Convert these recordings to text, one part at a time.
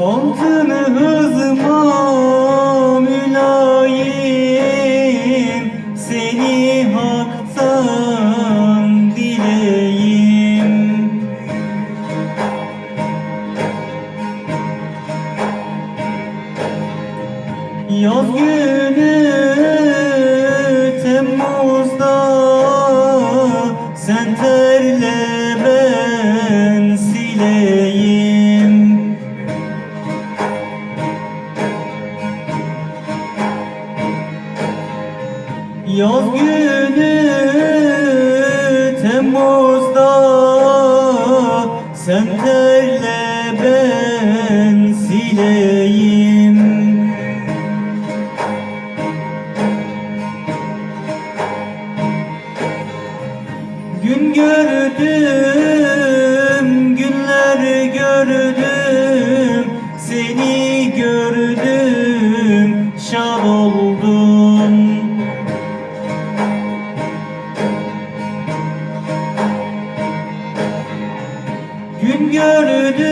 Altın hızma mülayim Seni haktan dileyim. Yaz günü Temmuz'da sen terle Yaz günü Temmuz'da Sen terle ben sileyim. Gün gördüm, günler gördüm Gün gördüm,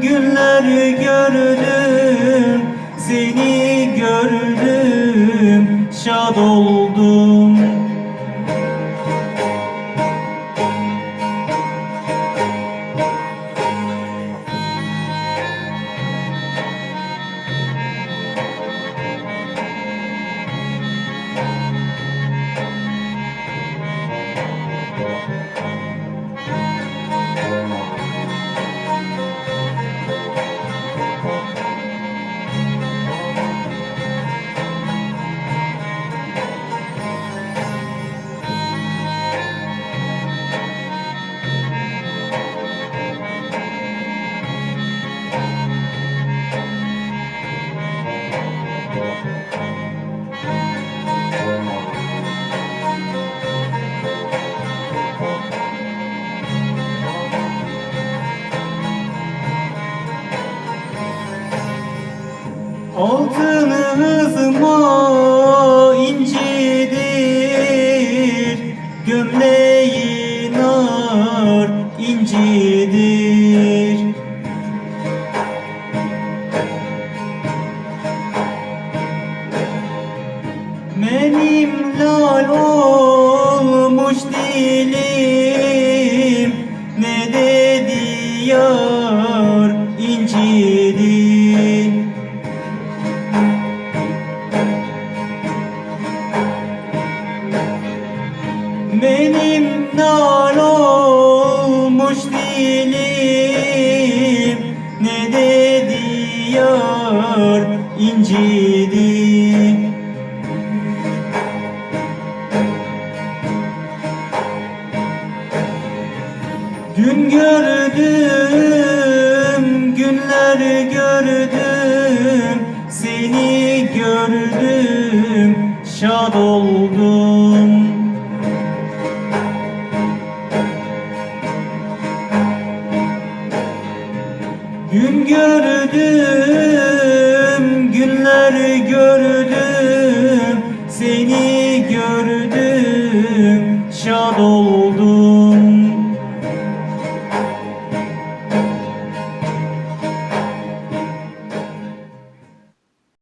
günler gördüm Seni gördüm, şad oldum dilim Ne dedi yar incidir Benim nar olmuş dilim Ne dedi yar incidi gördüm, şad